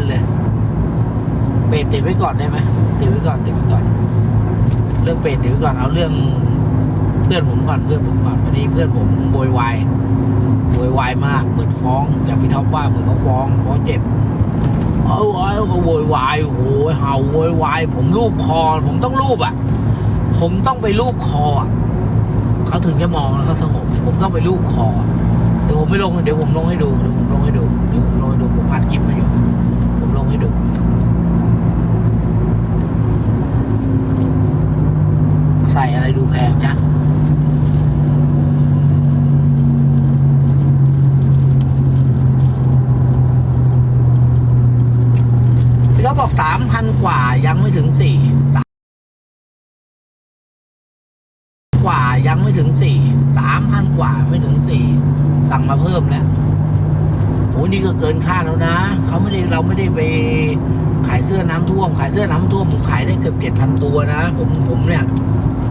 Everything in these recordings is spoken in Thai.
นเลยเปรตติดไว้ก่อนได้ไหมติดไว้ก่อนติดไว้ก่อน เรื่องเปรตติดไว้ก่อนเอาเรื่องเพื่อนผมก่อนเพื่อนผมก่อนตอนนี้เพื่อนผมโวยวายโวยวายมากเหมือนฟ้องอย่างพี่ท็อปว่าเหมือนเขาฟ้องเพราะเจ็บเอาไว้เขาโวยวายโอ้โหเห่าโวยวายผมรูปคอ ผมต้องรูปอะ ผมต้องไปรูปคออะเขาถึงจะมองแล้วเขาสงบ ผมต้องไปรูปคอเดี๋ยวผมไม่ลงเดี๋ยวผมลงให้ดูเดี๋ยวผมลงให้ดูเดี๋ยวผมลงให้ดูผมอัดคลิปมาอยู่ ให้ดูใส่อะไรดูแพงจ้ะพี่เขาบอกสามพันกว่ายังไม่ถึงสี่สามกว่ายังไม่ถึงสี่สามพันกว่าไม่ถึงสี่สั่งมาเพิ่มแล้ว อ้ยนี่ก็เกินค่าแล้วนะเขาไม่ได้เราไม่ได้ไปขายเสื้อน้ำท่วม ขายเสื้อน้ำท่วมผมขายได้เกือบเจ็ดพันตัวนะ ผมผมเนี่ย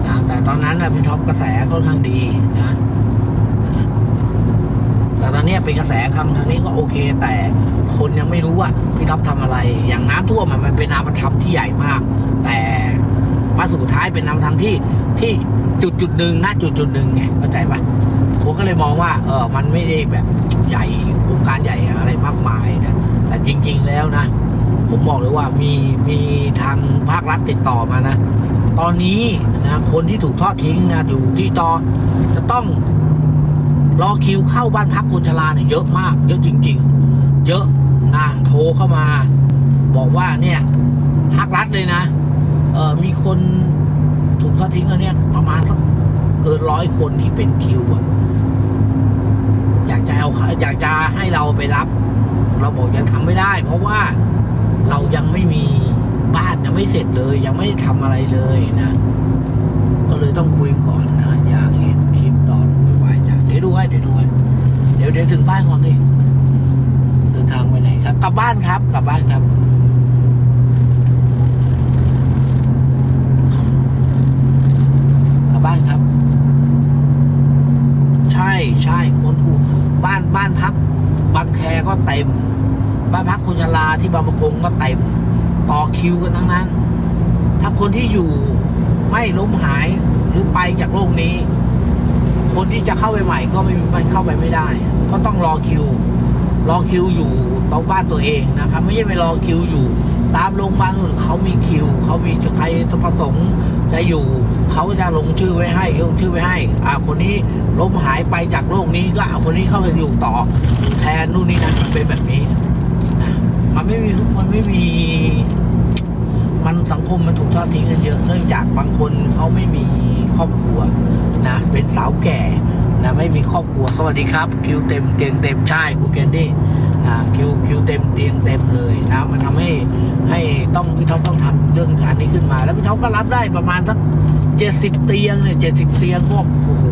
นะแต่ตอนนั้นนะพี่ท็อปกระแสค่อนข้างดีนะแต่ตอนนี้เป็นกระแสครั้งทางนี้ก็โอเค แต่คนยังไม่รู้ว่าพี่ท็อปทำอะไร อย่างน้ำท่วมมันเป็นน้ำประทับที่ใหญ่มาก แต่มาสุดท้ายเป็นน้ำทางที่ที่จุดจุดหนึ่งณจุดจุดหนึ่งไงเข้าใจปะผมก็เลยมองว่าเออมันไม่ได้แบบใหญ่ การใหญ่อะไรมากมายนะแต่จริง ๆ แล้วนะ ผมบอกเลยว่ามีมีทางภาครัฐติดต่อมานะ ตอนนี้นะคนที่ถูกทอดทิ้งนะอยู่ที่ตอนจะต้องรอคิวเข้าบ้านพักคนชราเนี่ยเยอะมาก เยอะจริง ๆ เยอะนะโทรเข้ามา บอกว่าเนี่ยภาครัฐเลยนะเออมีคนถูกทอดทิ้งแล้วเนี่ยประมาณสักเกินร้อยคนที่เป็นคิวอะ จะเอาอยากจะให้เราไปรับ เราบอกยังทำไม่ได้ เพราะว่าเรายังไม่มีบ้านยังไม่เสร็จเลย ยังไม่ได้ทำอะไรเลยนะ ก็เลยต้องคุยก่อนนะอยากเห็นคลิปตอนวุ่นวายจังเดี๋ยวดูให้เดี๋ยวดูให้เดี๋ยวเดี๋ยวถึงบ้านก่อนดิเดินทางไปไหนครับ กลับบ้านครับกลับบ้านครับกลับบ้านครับ ใช่ใช่คนถูก บ้านบ้านพักบางแคก็เต็ม บ้านพักคนชราที่บางประกงก็เต็ม ต่อคิวกันทั้งนั้น ถ้าคนที่อยู่ไม่ล้มหายหรือไปจากโลกนี้ คนที่จะเข้าไปใหม่ก็ไม่ไม่เข้าไปไม่ได้ ก็ต้องรอคิว รอคิวอยู่ตรงบ้านตัวเองนะครับ ไม่ใช่ไปรอคิวอยู่ ตามโรงพยาบาลเขามีคิว เขามีใครประสงค์จะอยู่ เขาจะลงชื่อไว้ให้ลงชื่อไว้ให้อ่าคนนี้ล้มหายไปจากโลกนี้ก็เอาคนนี้เข้าไปอยู่ต่อ แทนนู่นนี่นั่นมันเป็นแบบนี้นะมันไม่มีมันไม่มี มันสังคมมันถูกทอดทิ้งกันเยอะเนื่องจากบางคนเขาไม่มีครอบครัวนะเป็นสาวแก่นะไม่มีครอบครัวสวัสดีครับ คิวเต็มเตียงเต็มใช่คุณแกนดี้นะคิวคิวเต็มเตียงเต็มเลยนะมันทำให้ให้ต้องพี่ท็อปต้องทำเรื่องการนี้ขึ้นมา แล้วพี่ท็อปก็รับได้ประมาณสัก เจ็ดสิบเตียงเนี่ยเจ็ดสิบเตียงก็โอ้โห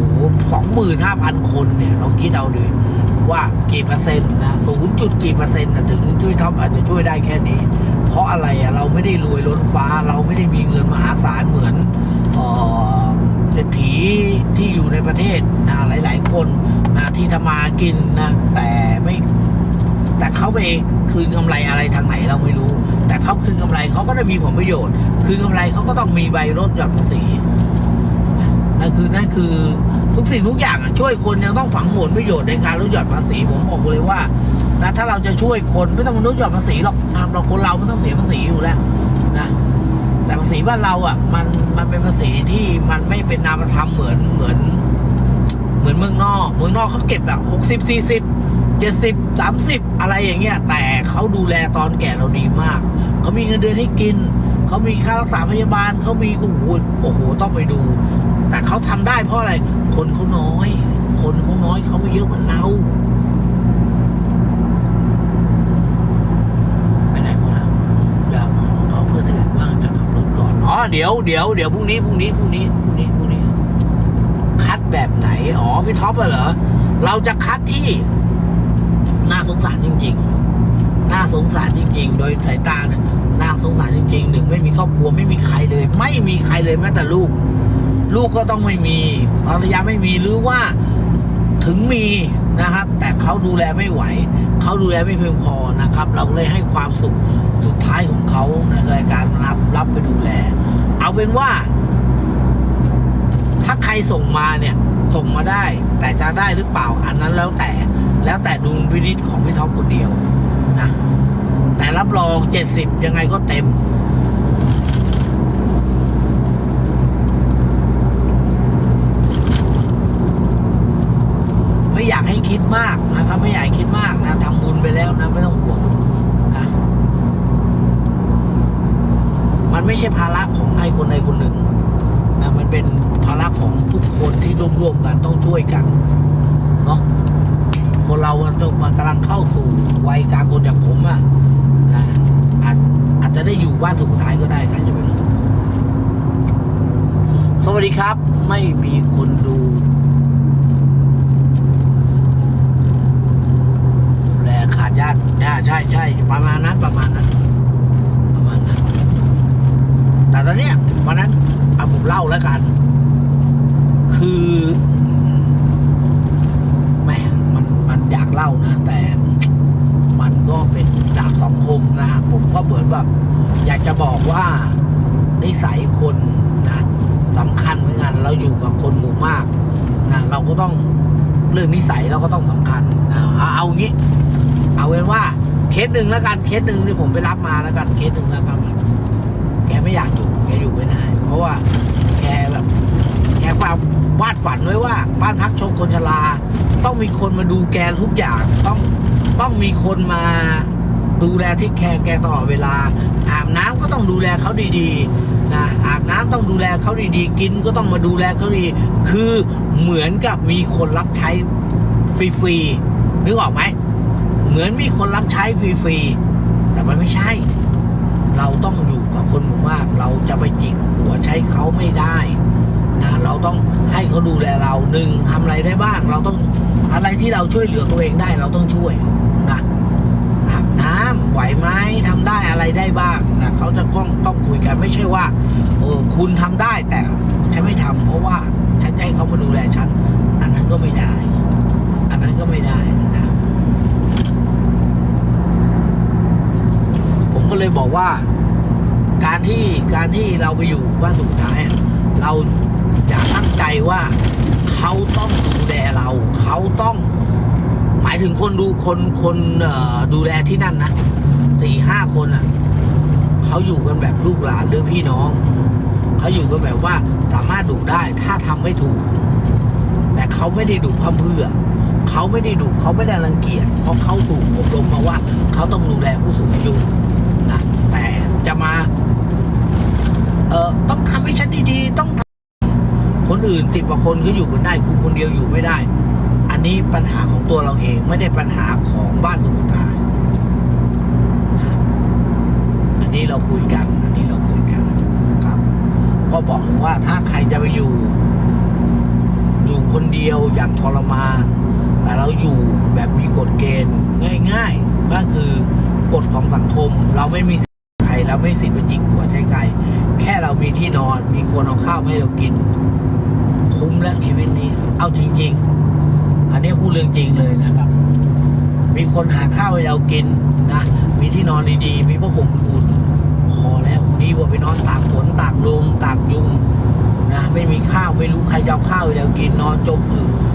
สองหมื่นห้าพันคนเนี่ยเราคิดเอาดูว่ากี่เปอร์เซ็นต์นะศูนย์จุดกี่เปอร์เซ็นต์นะถึงพี่ท็อปอาจจะช่วยได้แค่นี้ เพราะอะไรอะเราไม่ได้รวยล้นฟ้า เราไม่ได้มีเงินมหาศาลเหมือนเศรษฐีที่อยู่ในประเทศนะหลาย ๆ คนนะที่ทำมากินนะแต่ไม่แต่เขาไปคืนกำไรอะไรทางไหนเราไม่รู้ แต่เขาคืนกำไรเขาก็ได้มีผลประโยชน์ คืนกำไรเขาก็ต้องมีใบลดหย่อนภาษี นั่นคือนั่นคือทุกสิ่งทุกอย่างอะช่วยคนยังต้องฝังผลประโยชน์ในการลดหย่อนภาษีผมบอกเลยว่านะถ้าเราจะช่วยคนไม่ต้องลดหย่อนภาษีหรอกนะเราคนเราไม่ต้องเสียภาษีอยู่แล้วนะแต่ภาษีบ้านเราอะมันมันเป็นภาษีที่มันไม่เป็นนามธรรมเหมือนเหมือน เหมือนเมืองนอกเมืองนอกเขาเก็บแบบหกสิบสี่สิบเจ็ดสิบสามสิบอะไรอย่างเงี้ย แต่เขาดูแลตอนแก่เราดีมากเขามีเงินเดือนให้กินเขามีค่ารักษาพยาบาลเขามีโอ้โหโอ้โหต้องไปดู แต่เขาทำได้เพราะอะไร คนเขาน้อย คนเขาน้อยเขาไม่เยอะเหมือนเราไปไหนหมดแล้วอยากเอารองเท้าเพื่อถือว่างจะขับรถก่อนอ๋อเดี๋ยวเดี๋ยวเดี๋ยวพรุ่งนี้พรุ่งนี้พรุ่งนี้พรุ่งนี้พรุ่งนี้ คัดแบบไหนอ๋อพี่ท็อปอะเหรอเราจะคัดที่น่าสงสารจริง ๆ น่าสงสารจริง ๆ โดยสายตาเนี่ยน่าสงสารจริงๆหนึ่งไม่มีครอบครัวไม่มีใครเลย ไม่มีใครเลยแม้แต่ลูก ลูกก็ต้องไม่มีภรรยาไม่มีหรือว่าถึงมีนะครับ แต่เขาดูแลไม่ไหว เขาดูแลไม่เพียงพอนะครับ เราเลยให้ความสุขสุดท้ายของเขาในการรับรับไปดูแล เอาเป็นว่า ถ้าใครส่งมาเนี่ยส่งมาได้ แต่จะได้หรือเปล่าอันนั้นแล้วแต่แล้วแต่ดุลพินิจของพี่ท็อปคนเดียวนะแต่รับรองเจ็ดสิบยังไงก็เต็มอยากให้ คิดมากนะครับ ไม่อยากให้คิดมากนะทำบุญไปแล้วนะไม่ต้องห่วงนะมันไม่ใช่ภาระของใครคนใดคนหนึ่งนะมันเป็นภาระของทุกคนที่ร่วมๆกันต้องช่วยกันเนาะคนเรามันต้องมันกำลังเข้าสู่วัยกลางคนอย่างผมอะนะอาจอาจจะได้อยู่บ้านสุดท้ายก็ได้ใครจะไปรู้สวัสดีครับ ไม่มีคนดู แลขาดญาติญาติใช่ใช่ประมาณนั้นประมาณนั้นประมาณนั้น แต่ตอนเนี้ยวันนั้นเอาผมเล่าแล้วกัน คือแหม่มันมันอยากเล่านะ แต่มันก็เป็นดาบสองคมนะผมก็เหมือนแบบอยากจะบอกว่านิสัยคนนะสำคัญเหมือนกันเราอยู่กับคนหมู่มากนะเราก็ต้องเรื่องนิสัยเราก็ต้องสำคัญนะเอาเอางี้ เอาเป็นว่า เคสหนึ่งแล้วกันเคสหนึ่งที่ผมไปรับมาแล้วกันเคสหนึ่งแล้วกันแกไม่อยากอยู่แกอยู่ไม่ได้เพราะว่าแกแบบแกความวาดฝันไว้ว่า บ้านพักชมคนชราต้องมีคนมาดูแกทุกอย่างต้องต้องมีคนมาดูแลที่แคร์แกตลอดเวลา อาบน้ำก็ต้องดูแลเขาดีๆนะอาบน้ำต้องดูแลเขาดีๆ กินก็ต้องมาดูแลเขาดี คือเหมือนกับมีคนรับใช้ฟรีๆนึกออกไหม เหมือนมีคนรับใช้ฟรีๆ แต่มันไม่ใช่ เราต้องอยู่กับคนหมู่มาก เราจะไปจิกหัวใช้เขาไม่ได้นะเราต้องให้เขาดูแลเราหนึ่งทำอะไรได้บ้าง เราต้องอะไรที่เราช่วยเหลือตัวเองได้ เราต้องช่วยนะอาบน้ำไหวไหมทำได้อะไรได้บ้างนะเขาจะต้องต้องคุยกันไม่ใช่ว่าเออคุณทำได้แต่ฉันไม่ทำเพราะว่าฉันจะให้เขามาดูแลฉันอันนั้นก็ไม่ได้ อันนั้นก็ไม่ได้นะ ผมก็เลย บอกว่า การที่การที่เราไปอยู่บ้านสุดท้ายเราอยากตั้งใจว่าเขาต้องดูแลเราเขาต้องหมายถึงคนดูคนคนดูแลที่นั่นนะสี่ห้าคนอะเขาอยู่กันแบบลูกหลานหรือพี่น้องเขาอยู่กันแบบว่าสามารถดูได้ถ้าทำไม่ถูก แต่เขาไม่ได้ดุพร่ำเพื่อเขาไม่ได้ดุเขาไม่ได้รังเกียจเพราะเขาถูกอบรมมาว่า เขาต้องดูแลผู้สูงอายุ จะมา เออต้องทำให้ฉันดีๆ ต้องคนอื่นสิบกว่าคนก็อยู่กันได้กูคนเดียวอยู่ไม่ได้ อันนี้ปัญหาของตัวเราเองไม่ได้ปัญหาของบ้านสมุทรทายอันนี้เราคุยกัน อันนี้เราคุยกันนะครับ ก็บอกเลยว่าถ้าใครจะไปอยู่ อยู่คนเดียวอย่างทรมานแต่เราอยู่แบบมีกฎเกณฑ์ง่ายๆก็คือกฎของสังคมเราไม่มี ใครเราไม่สิทธิ์ไปจิกหัวใช้ใครแค่เรามีที่นอน มีคนเอาข้าวให้เรากิน คุ้มแล้วชีวิตนี้ เอาจริง ๆ อันนี้พูดเรื่องจริงเลยนะครับ มีคนหาข้าวให้เรากินนะมีที่นอนดีๆ มีผ้าห่มอุ่นพอแล้วดีกว่าไปนอนตากฝนตากลมตากยุงนะไม่มีข้าวไม่รู้ใครจะเอาข้าวให้เรากินนอนจมอืดจมฉี่อั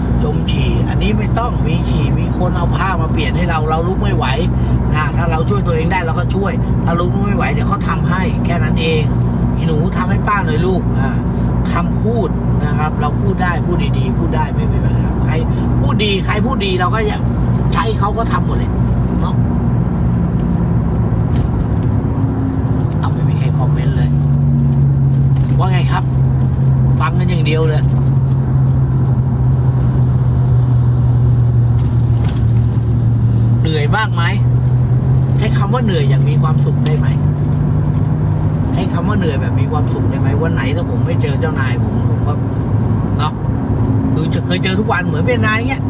นี้ไม่ต้องมีฉี่มีคนเอาผ้ามาเปลี่ยนให้เราเราลุกไม่ไหวนะถ้าเราช่วยตัวเองได้เราก็ช่วย ถ้าลุกไม่ไหวเดี๋ยวเขาทำให้แค่นั้นเองอีหนูทำให้ป้าหน่อยลูกอ่าคำพูดนะครับ เราพูดได้พูดดีๆ พูดได้ไม่เป็นปัญหาใครพูดดีใครพูดดีเราก็จะใช้เขาก็ทำหมดเลยเนาะเอาไม่มีใครคอมเมนต์เลย ว่าไงครับ ฟังกันอย่างเดียวเลย เหนื่อย มากไหมใช้คำว่าเหนื่อยอย่างมีความสุขได้ไหมใช้คำว่าเหนื่อยแบบมีความสุขได้ไหมวันไหนถ้าผมไม่เจอเจ้านายผมผมก็เนาะคือจะเคยเจอทุกวันเหมือนเป็นนายเงี้ย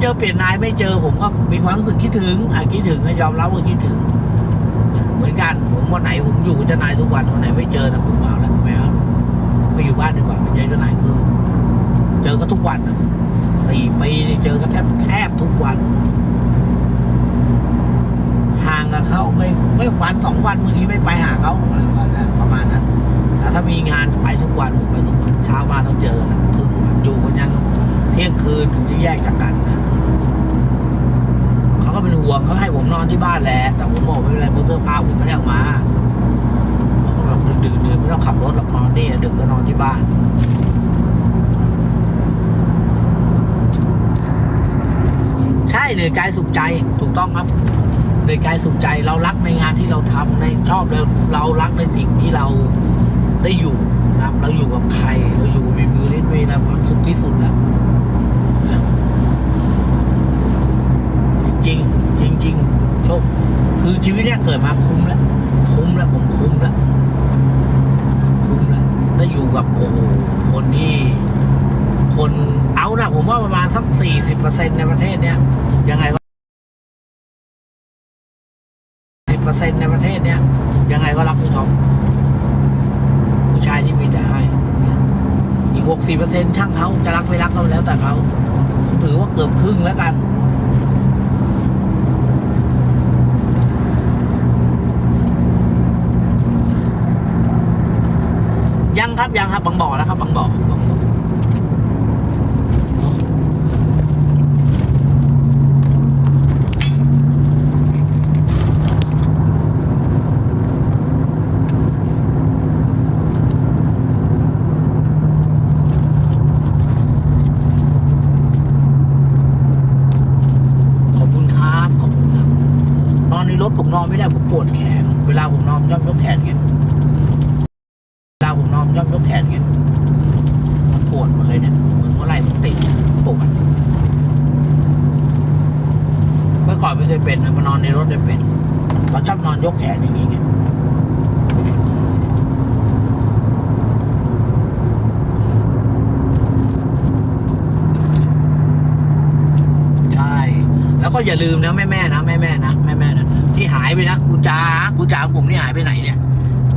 เจอเปลี่ยนนายไม่เจอผมก็มีความรู้สึกคิดถึงอะคิดถึงก็ยอมรับว่าคิดถึง เหมือนกันผมวันไหนผมอยู่กับเจ้านายทุกวันวันไหนไม่เจอนะผมเอาแล้วไม่เอาไม่อยู่บ้านดีกว่าไม่เจอเจ้านายคือ เจอก็ทุกวันสี่ปีเจอกันแทบแทบทุกวัน กับเขาไม่ไม่วันสองวันบางทีไม่ไปหาเขาอะไรประมาณนั้นประมาณนั้นแต่ถ้ามีงานไปทุกวันไปทุกวันเช้ามาต้องเจอนะครึ่งอยู่กันยันเที่ยงคืนถึงจะแยกจากกันนะเขาก็เป็นห่วงเขาให้ผมนอนที่บ้านแหละแต่ผมบอกไม่เป็นไรเพราะเสื้อผ้าผมไม่ได้ออกมาเขาก็แบบดึกๆดื่นไม่ต้องขับรถหรอกนอนนี่ดึกก็นอนที่บ้านใช่เหนื่อยกายสุขใจถูกต้องครับ เหนื่อยกายสุขใจเรารักในงานที่เราทำในชอบเราเรารักในสิ่งที่เราได้อยู่นะเราอยู่กับใคร เราอยู่มีมือเลิ้นมีแล้วความสุขที่สุดแล้วนะจริงจริงโชคคือชีวิตเนี้ยเกิดมาคุ้มแล้วคุ้มแล้วผมคุ้มแล้วคุ้มแล้วได้อยู่กับโอ้คนที่คนเอานะผมว่าประมาณสักสี่สิบเปอร์เซ็นในประเทศเนี้ยยังไงก็สิบเปอร์เซ็นในประเทศเนี้ยยังไงก็รักพี่ทอมผู้ชายที่มีแต่ให้อีกหกสี่ เปอร์เซ็นช่างเขาจะรักไม่รักเขาแล้วแต่เขาถือว่าเกือบครึ่งแล้วกัน ยังครับยังครับบางบ่อแล้วครับบางบ่อบางบ่อ ขอบคุณครับขอบคุณครับ นอนในรถผมนอนไม่ได้ผมปวดแขน เวลาผมนอนชอบยกแขนเงี้ยเวลาผมนอนชอบยกแขนเงี้ยมันปวดหมดเลยเนี่ยเหมือนหัวไหล่ผมติดปวดเมื่อ ก่อนไม่เคยเป็นนะมานอนในรถได้เป็นเราชอบนอนยกแขนอย่างนี้ไงใช่ แล้วก็อย่าลืมนะแม่แม่นะแม่แม่นะแม่แม่นะที่หายไปนะครูจ๋าครูจ๋าของผมนี่หายไปไหนเนี่ย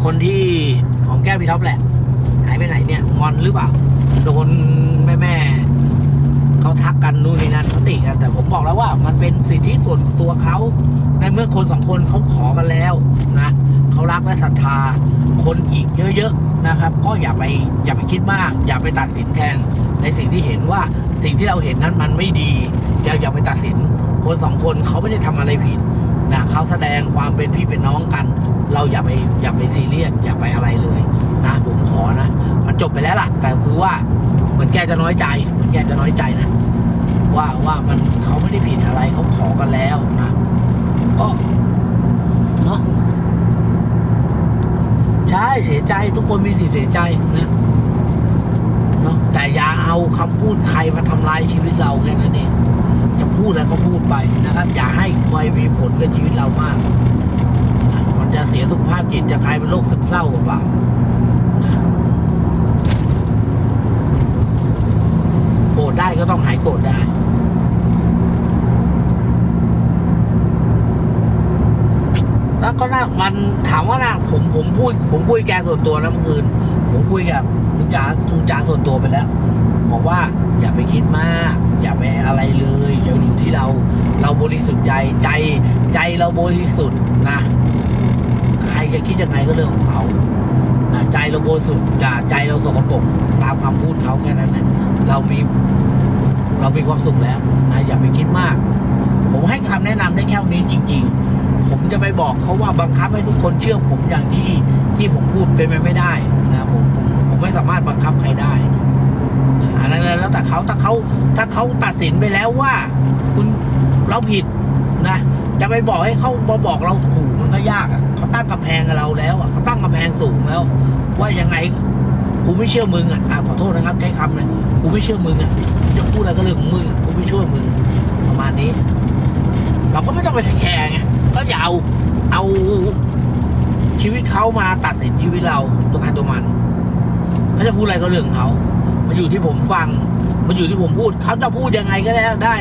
คนที่ของแก้วพี่ท็อปแหละ หายไปไหนเนี่ยงอนหรือเปล่าโดนแม่แม่ เขาทักกันนู่นนี่นั่นเขาติกันแต่ผมบอกแล้วว่ามันเป็นสิทธิส่วนตัวเขาในเมื่อคนสองคนเขาขอกันแล้วนะเขารักและศรัทธาคนอีกเยอะๆนะครับ ก็อย่าไปอย่าไปคิดมาก อย่าไปตัดสินแทนในสิ่งที่เห็นว่าสิ่งที่เราเห็นนั้นมันไม่ดีอย่าอย่าไปตัดสิน คนสองคนเขาไม่ได้ทำอะไรผิดนะเขาแสดงความเป็นพี่เป็นน้องกัน เราอย่าไปอย่าไปซีเรียสอย่าไปอะไรเลยนะผมขอนะ มันจบไปแล้วล่ะแต่คือว่าเหมือนแกจะน้อยใจ เหมือนแกจะน้อยใจนะ ว่าว่ามันเขาไม่ได้ผิดอะไรเขาขอกันแล้วนะก็เนาะใช่เสียใจทุกคนมีสิทธิ์เสียใจนะเนาะแต่อย่าเอาคำพูดใครมาทำลายชีวิตเราแค่นั้นเองจะพูดอะไรก็พูดไปนะครับ อย่าให้คอยมีผลกับชีวิตเรามากนะมันจะเสียสุขภาพจิตจะกลายเป็นโรคซึมเศร้าเปล่าๆนะ โก็ต้องหายโกรธได้แล้วก็น่ามันถามว่าน่าผมผมพูด ผมคุยแกส่วนตัวนะเมื่อคืนผมคุยกับคุณจ๋าคุณจ๋าส่วนตัวไปแล้วบอกว่าอย่าไปคิดมาก อย่าไปอะไรเลยอย่าอยู่ที่เรา เราบริสุทธิ์ใจใจใจเราบริสุทธิ์นะใครจะคิดยังไงก็เรื่องของเขานะใจเราบริสุทธิ์อย่าใจเราสกปรกตามคำพูดเขาแค่นั้นนะเรามี เรามีความสุขแล้วนะอย่าไปคิดมาก ผมให้คำแนะนำได้แค่นี้จริง ๆ ผมจะไปบอกเขาว่าบังคับให้ทุกคนเชื่อผมอย่างที่ที่ผมพูดเป็นไปไม่ได้นะผมผมไม่สามารถบังคับใครได้อันนั้นแล้วแต่เขาถ้าเขาถ้าเขาตัดสินไปแล้วว่า คุณเราผิดนะ จะไปบอกให้เขามาบอกเราถูกมันก็ยากเขาตั้งกำแพงกับเราแล้วเขาตั้งกำแพงสูงแล้ว ว่ายังไงกูไม่เชื่อมึงอะอะขอโทษนะครับใช้คำเลยกูไม่เชื่อมึงอะ จะพูดอะไรก็เรื่องของมึงอะกูไม่ชื่อมึงประมาณนี้ เราก็ไม่ต้องไปแคร์ไงก็อย่าเอาเอาชีวิตเขามาตัดสินชีวิตเราตัวใครตัวมันเขาจะพูดอะไรก็เรื่องของเขามันอยู่ที่ผมฟัง มันอยู่ที่ผมพูดเขาจะพูดยังไงก็ได้ได้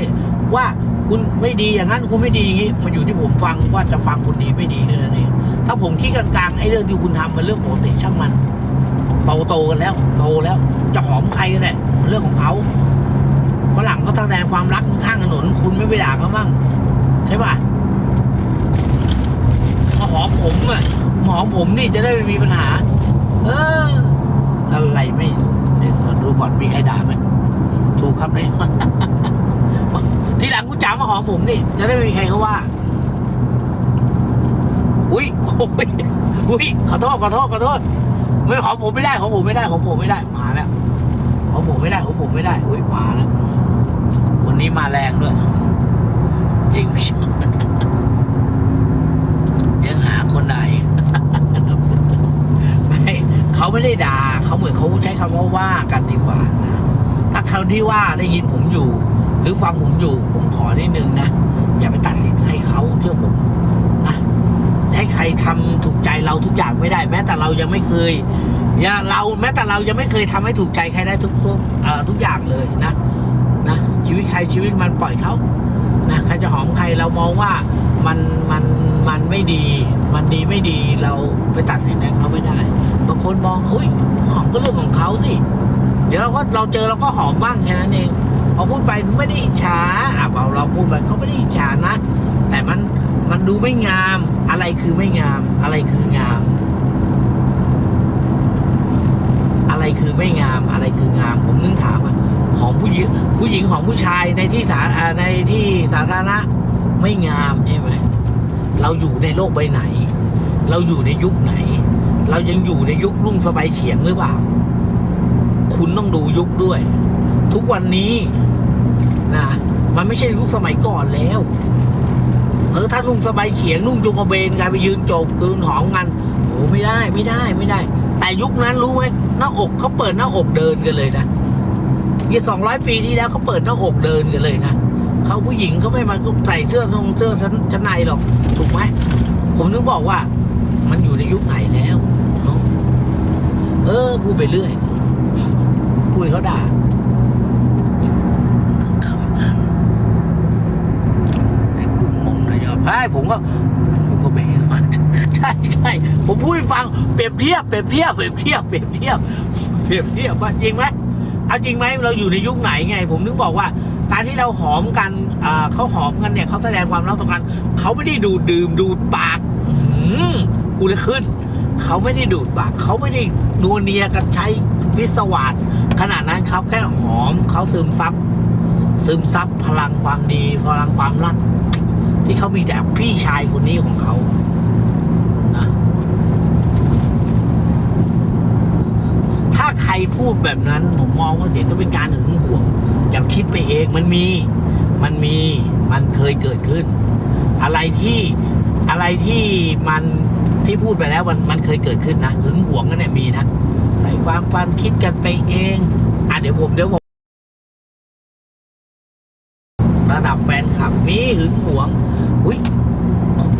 ว่าคุณไม่ดีอย่างนั้นคุณไม่ดีอย่างนี้มันอยู่ที่ผมฟังว่าจะฟังคุณดีไม่ดีแค่นั้นเองถ้าผมคิดกลางๆไอ้เรื่องที่คุณทำมันเรื่องปกติช่างมันโตโตกันแล้วโตแล้ว จะหอมใครกันแหละมันเรื่องของเขา ฝรั่งเขาแสดงความรักข้างถนน คุณไม่ไปด่าเขาบ้างใช่ป่ะมาหอมผมอะมาหอมผมนี่จะได้ไม่มีปัญหา เออ อะไรไม่เดี๋ยวก่อนดูก่อนมีใครด่าไหมถูกครับเนี่ยทีหลังกูจ๋ามาหอมผมนี่จะได้ไม่มีใครเขาว่า อุ้ยโอ้ยอุ้ยขอโทษขอโทษขอโทษไม่หอมผมไม่ได้หอมผมไม่ได้หอมผมไม่ได้มาแล้วหอมผมไม่ได้หอมผมไม่ได้อุ้ยมาแล้ว วันนี้มาแรงด้วย จริง ยังหาคนไหน ไม่เขาไม่ได้ด่าเขาเหมือนเขาใช้คำว่าว่ากันดีกว่านะถ้าเขาที่ว่าได้ยินผมอยู่ หรือฟังผมอยู่ ผมขอนิดนึงนะ อย่าไปตัดสินใครเขาเชื่อผมนะให้ใครทำถูกใจเราทุกอย่างไม่ได้ แม้แต่เรายังไม่เคยอย่าเราแม้แต่เรายังไม่เคยทำให้ถูกใจใครได้ทุกทุกทุกอย่างเลยนะ วิตใครชีวิตมันปล่อยเขานะใครจะหอมใครเรามองว่ามันมันมันไม่ดี มันดีไม่ดีเราไปตัดสินให้เขาไม่ได้บางคนมองอุ้ยหอมก็เรื่องของเขาสิ เดี๋ยวเราก็เราเจอเราก็หอมบ้างแค่นั้นเองพอพูดไปไม่ได้อิจฉาอะเราเราพูดไปเขาไม่ได้อิจฉานะ แต่มันมันดูไม่งามอะไรคือไม่งามอะไรคืองาม อะไร คือไม่งามอะไรคืองาม ผมนึกถามอะของผู้หญิงผู้หญิงของผู้ชายในที่สาในที่สาธารณะไม่งามใช่ไหมเราอยู่ในโลกใบไหน เราอยู่ในยุคไหน เรายังอยู่ในยุครุ่งสบายเฉียงหรือเปล่า คุณต้องดูยุคด้วย ทุกวันนี้นะมันไม่ใช่ยุคสมัยก่อนแล้วเออถ้านุ่งสบายเฉียงนุ่งจงกระเบนกลายไปยืนโจบกืนหอมกันโอ้ไม่ได้ไม่ได้ไม่ได้ แต่ยุคนั้นรู้ไหมหน้าอกเขาเปิดหน้าอกเดินกันเลยนะยี่สองร้อยปีที่แล้วเขาเปิดหน้าอกเดินกันเลยนะเขาผู้หญิงเขาไม่มาใส่เสื้อทรงเสื้อชั้นในหรอก ถูกไหมผมถึงบอกว่า มันอยู่ในยุคไหนแล้วเนาะเออพูดไปเรื่อยพูดให้เขาด่าเข้าไปอ่านในกลุ่มมงนายอพายผมก็ผมก็ไม่มันใช่ใช่ผมพูดให้ฟังเปรียบเทียบเปรียบเทียบเปรียบเทียบเปรียบเทียบเปรียบเทียบว่าจริงไหมเอาจริงไหมเราอยู่ในยุคไหนไง ผมถึงบอกว่าการที่เราหอมกันเขาหอมกันเนี่ยเขาแสดงความรักต่อกันเขาไม่ได้ดูดดื่มดูดปากอือกูเลยขึ้นเขาไม่ได้ดูดปากเขาไม่ได้นัวเนียกันใช้พิศวาสขนาดนั้นเขาแค่หอมเขาซึมซับซึมซับพลังความดีพลังความรัก ที่เขามีแต่พี่ชายคนนี้ของเขานะถ้าใคร พูดแบบนั้น ผมมองว่าเดี๋ยวก็เป็นการหึงหวงอย่าคิดไปเองมันมี มันมีมันเคยเกิดขึ้น อะไรที่อะไรที่มันที่พูดไปแล้วมันมันเคยเกิดขึ้นนะหึงหวงกันเนี่ยมีนะใส่ความฟันคิดกันไปเองอะเดี๋ยวผมเดี๋ยวผมระดับแฟนคลับมีหึงหวงอุ้ย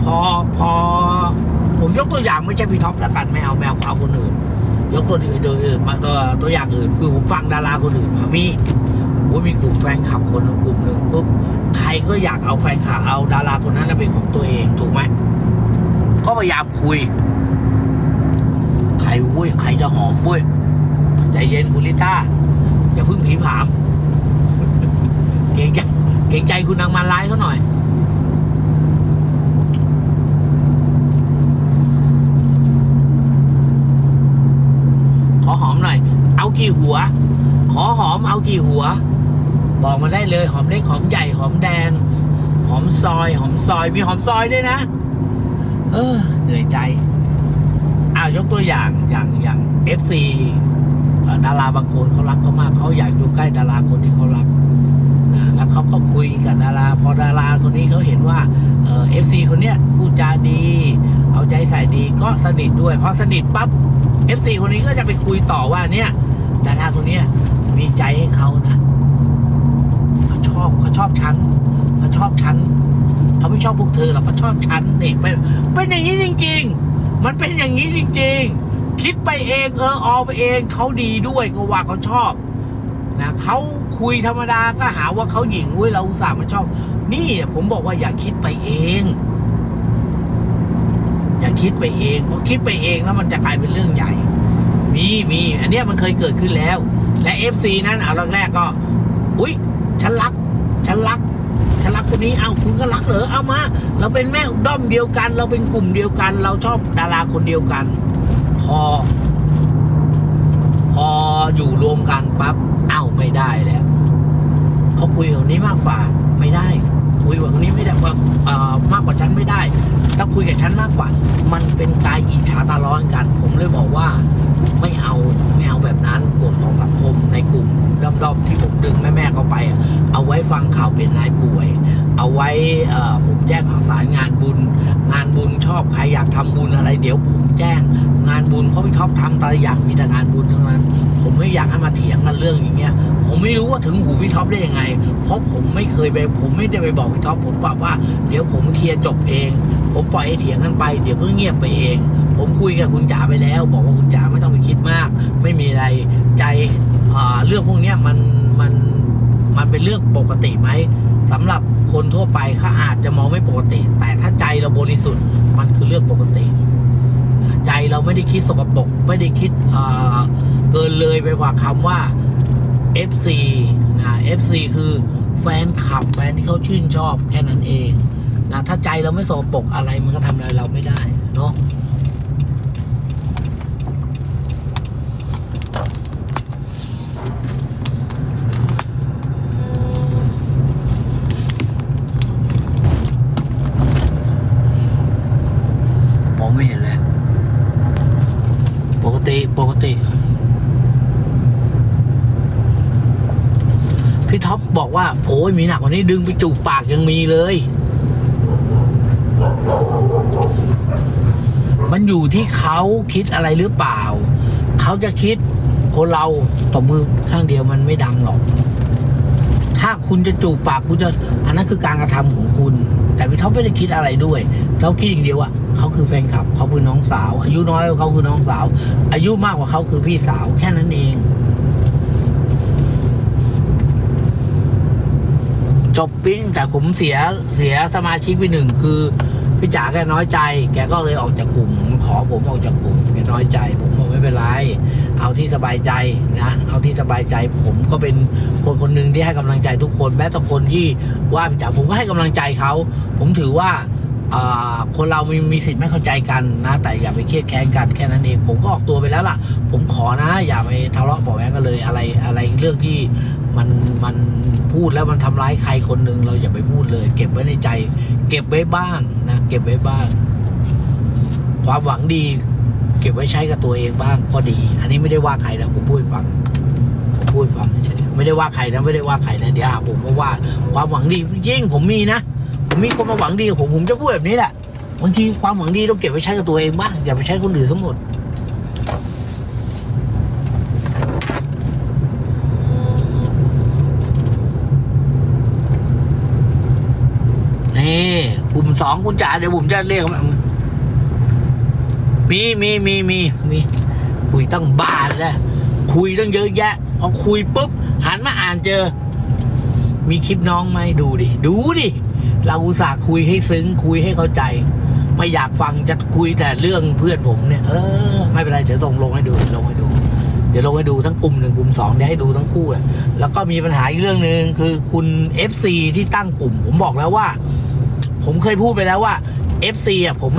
พอพอผมยกตัวอย่างไม่ใช่พี่ท็อปแล้วกันไม่เอาแมวเอาคนอื่น ยกตัวอื่นตัวอื่นมาตัวตัวอย่างอื่น คือผมฟังดาราคนอื่นมามีโอ้ยมีกลุ่มแฟนคลับคนหนึ่งกลุ่มหนึ่งปุ๊บใครก็อยากเอาแฟนคลับเอาดาราคนนั้นเป็นของตัวเองถูกไหมก็พยายามคุย ใครเว้ยใครจะหอมเว้ยใจเย็นคุณลิต้าอย่าพิ่งผีผาม เกรงใจเกรงใจคุณนางมาลายเขาหน่อย ขอหอมหน่อย เอา กี่หัว ขอหอมเอากี่หัว บอกมาได้เลยหอมเล็กหอมใหญ่หอมแดง หอมซอย หอมซอยมีหอมซอยด้วยนะ เออเหนื่อยใจอ้าวยกตัวอย่างอย่างอย่างเอฟซีดาราบางคนเขารักเขามากเขาอยากอยู่ใกล้ดาราคนที่เขารักนะแล้วเขาก็คุยกับดารา พอดาราคนนี้เขาเห็นว่าเอฟซีคนเนี้ยพูดจาดี เอาใจใส่ดีก็สนิทด้วยพอสนิทปั๊บเอฟซีคนนี้ก็จะไปคุยต่อว่าเนี่ย ดาราคนนี้มีใจให้เขานะเขาชอบเขาชอบฉันเขาชอบฉันเขาไม่ชอบพวกเธอหรอกเขาชอบฉันนี่เป็นเป็นอย่างนี้จริง ๆ มันเป็นอย่างนี้จริง ๆ คิดไปเองเออออไปเองเขาดีด้วยก็ว่าเขาชอบนะเขาคุยธรรมดาก็หาว่าเขาหญิงเว้ยเราอุตส่าห์มาชอบ นี่ผมบอกว่าอย่าคิดไปเอง อย่าคิดไปเองเพราะคิดไปเองแล้วมันจะกลายเป็นเรื่องใหญ่ มีมีอันเนี้ยมันเคยเกิดขึ้นแล้ว และ FC นั้นเอาแรกๆก็ อุ้ยฉันรักฉันรักฉันรักคนนี้เอาคุณก็รักเหรอเอามา เราเป็นแม่ด้อมเดียวกัน เราเป็นกลุ่มเดียวกัน เราชอบดาราคนเดียวกัน พอ พออยู่รวมกันปั๊บเอ้าไม่ได้แล้วเขาคุยกับคนนี้มากกว่าไม่ได้ คุยกับคนนี้ไม่ได้ว่าเอ่อมากกว่าฉันไม่ได้ต้องคุยกับฉันมากกว่า มันเป็นกายอิจฉาตาร้อนกัน ผมเลยบอกว่าไม่เอาไม่เอาแบบนั้นกฎของสังคมในกลุ่มด้อมๆที่ผมดึงแม่ๆเข้าไป เอาไว้ฟังข่าวเป็นนายป่วย เอาไว้ผมแจ้งข่าวสารงานบุญ งานบุญชอบใครอยากทำบุญอะไรเดี๋ยวผมแจ้ง งานบุญเพราะพี่ท็อปทำแต่ละอย่างมีแต่งานบุญทั้งนั้น ไม่อยากให้มาเถียงกันเรื่องอย่างเงี้ย ผมไม่รู้ว่าถึงหูพี่ท็อปได้ยังไง เพราะผมไม่เคยไปผมไม่ได้ไปบอกพี่ท็อปผมบอกว่าเดี๋ยวผมเคลียร์จบเอง ผมปล่อยให้เถียงกันไป เดี๋ยวก็เงียบไปเอง ผมคุยกับคุณจ๋าไปแล้ว บอกว่าคุณจ๋าไม่ต้องไปคิดมาก ไม่มีอะไรใจเรื่องพวกเนี้ยมันมันมันเป็นเรื่องปกติไหมสำหรับคนทั่วไปเขาอาจจะมองไม่ปกติ แต่ถ้าใจเราบริสุทธิ์มันคือเรื่องปกติ ใจเราไม่ได้คิดสกปรกไม่ได้คิดเกินเลยไปกว่าคำว่า FC นะ FC คือแฟนคลับแฟนที่เขาชื่นชอบแค่นั้นเองนะถ้าใจเราไม่สกปรกอะไรมันก็ทำอะไรเราไม่ได้เนาะ มองไม่เห็นเลย ปกติ ปกติ พี่ท็อปบอกว่าโอ้ยมีหนักกว่านี้ดึงไปจูบปากยังมีเลย มันอยู่ที่เขาคิดอะไรหรือเปล่า เขาจะคิดคนเราตบมือข้างเดียวมันไม่ดังหรอก ถ้าคุณจะจูบปากคุณจะ อันนั้นคือการกระทำของคุณ แต่พี่ท็อปไม่ได้คิดอะไรด้วยเขาคิดอย่างเดียวว่า คือแฟนคลับเขาคือน้องสาว อายุน้อยกว่าเขาคือน้องสาว อายุมากกว่าเขาคือพี่สาวแค่นั้นเอง จบปิ้งแต่ผมเสียเสียสมาชิกไปหนึ่งคือพี่จ๋าแกน้อยใจ แกก็เลยออกจากกลุ่ม ขอผมออกจากกลุ่มแกน้อยใจ ผมบอกไม่เป็นไร เอาที่สบายใจนะ เอาที่สบายใจ ผมก็เป็นคนคนหนึ่งที่ให้กำลังใจทุกคน แม้แต่คนที่ว่าพี่จ๋าผมก็ให้กำลังใจเขา ผมถือว่า คนเรามีมีสิทธิ์ไม่เข้าใจกันนะ แต่อย่าไปเครียดแค้นกันแค่นั้นเองผมก็ออกตัวไปแล้วล่ะ ผมขอนะ อย่าไปทะเลาะเบาะแว้งกันเลยอะไรอะไรเรื่องที่มันมันพูดแล้วมันทำร้ายใครคนหนึ่งเราอย่าไปพูดเลย เก็บไว้ในใจ เก็บไว้บ้างนะเก็บไว้บ้าง ความหวังดี เก็บไว้ใช้กับตัวเองบ้างก็ดี อันนี้ไม่ได้ว่าใครนะผมพูดฟังผมพูดฟังเฉยไม่ได้ว่าใครนะไม่ได้ว่าใครนะเดี๋ยวผมก็ว่า ความหวังดีจริงผมมีนะ มีคนมาหวังดีกับผมผมจะพูดแบบนี้แหละบางทีความหวังดีต้องเก็บไว้ใช้กับตัวเองบ้างอย่าไปใช้คนอื่นทั้งหมดนี่กลุ่มสองคุณจ๋าเดี๋ยวผมจะเรียกมันมีมีมีมีมีคุยตั้งบ้านแล้วคุยตั้งเยอะแยะพอคุยปุ๊บหันมาอ่านเจอ มีคลิปน้องไหมดูดิ ดูดิ เราอุตส่าห์คุยให้ซึ้ง คุยให้เข้าใจ ไม่อยากฟังจะคุยแต่เรื่องเพื่อนผมเนี่ย เออ ไม่เป็นไร เดี๋ยวส่งลงให้ดูลงให้ดู เดี๋ยวลงให้ดูทั้งกลุ่มหนึ่งกลุ่มสองเดี๋ยวให้ดูทั้งคู่เลยแล้วก็มีปัญหาอีกเรื่องหนึ่งคือคุณ FC ที่ตั้งกลุ่ม ผมบอกแล้วว่า ผมเคยพูดไปแล้วว่า FC อะผม